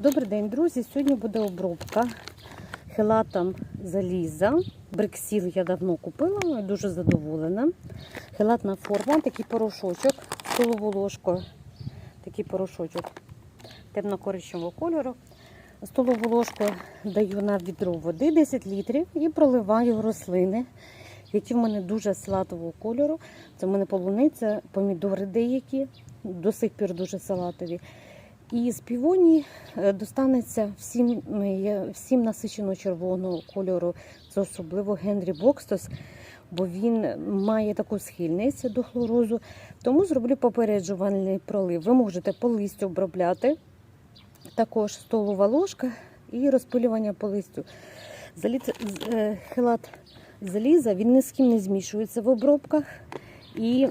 Добрий день, друзі. Сьогодні буде обробка хелатом заліза. Бриксіл я давно купила, дуже задоволена. Хелатна форма, такий порошочок, столову ложку, такий порошочок темно-коричневого кольору. Столову ложку даю на відро води 10 літрів і проливаю рослини, які в мене дуже салатового кольору. Це в мене полуниця, помідори деякі, до сих пір дуже салатові. І з півоні е, достанеться всім, е, всім насичено червоного кольору. Це особливо Генрі Бокстос, бо він має таку схильність до хлорозу. Тому зроблю попереджувальний пролив. Ви можете по листю обробляти, також столова ложка і розпилювання по листю. Заліз, з- е, хелат заліза він ні з ким не змішується в обробках. І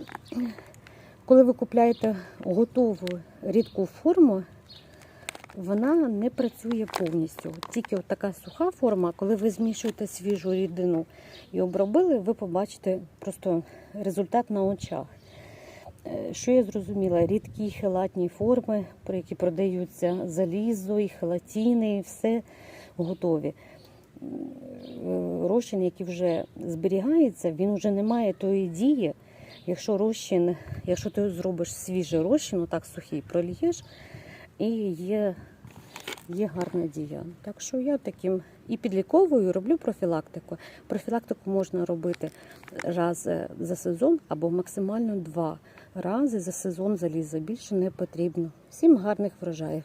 коли ви купляєте готову рідку форму, вона не працює повністю. Тільки така суха форма, коли ви змішуєте свіжу рідину і обробили, ви побачите просто результат на очах. Е, Що я зрозуміла, рідкі хелатні форми, про які продаються залізо і хелатіни, і все готові. Е, Розчин, який вже зберігається, він вже не має тої дії. Якщо розчин, якщо ти зробиш свіжий розчин, отак сухий прольєш, і є, є гарна дія. Так що я таким і підліковую, роблю профілактику. Профілактику можна робити раз е, за сезон або максимально два рази за сезон заліза. Більше не потрібно. Всім гарних врожаїв!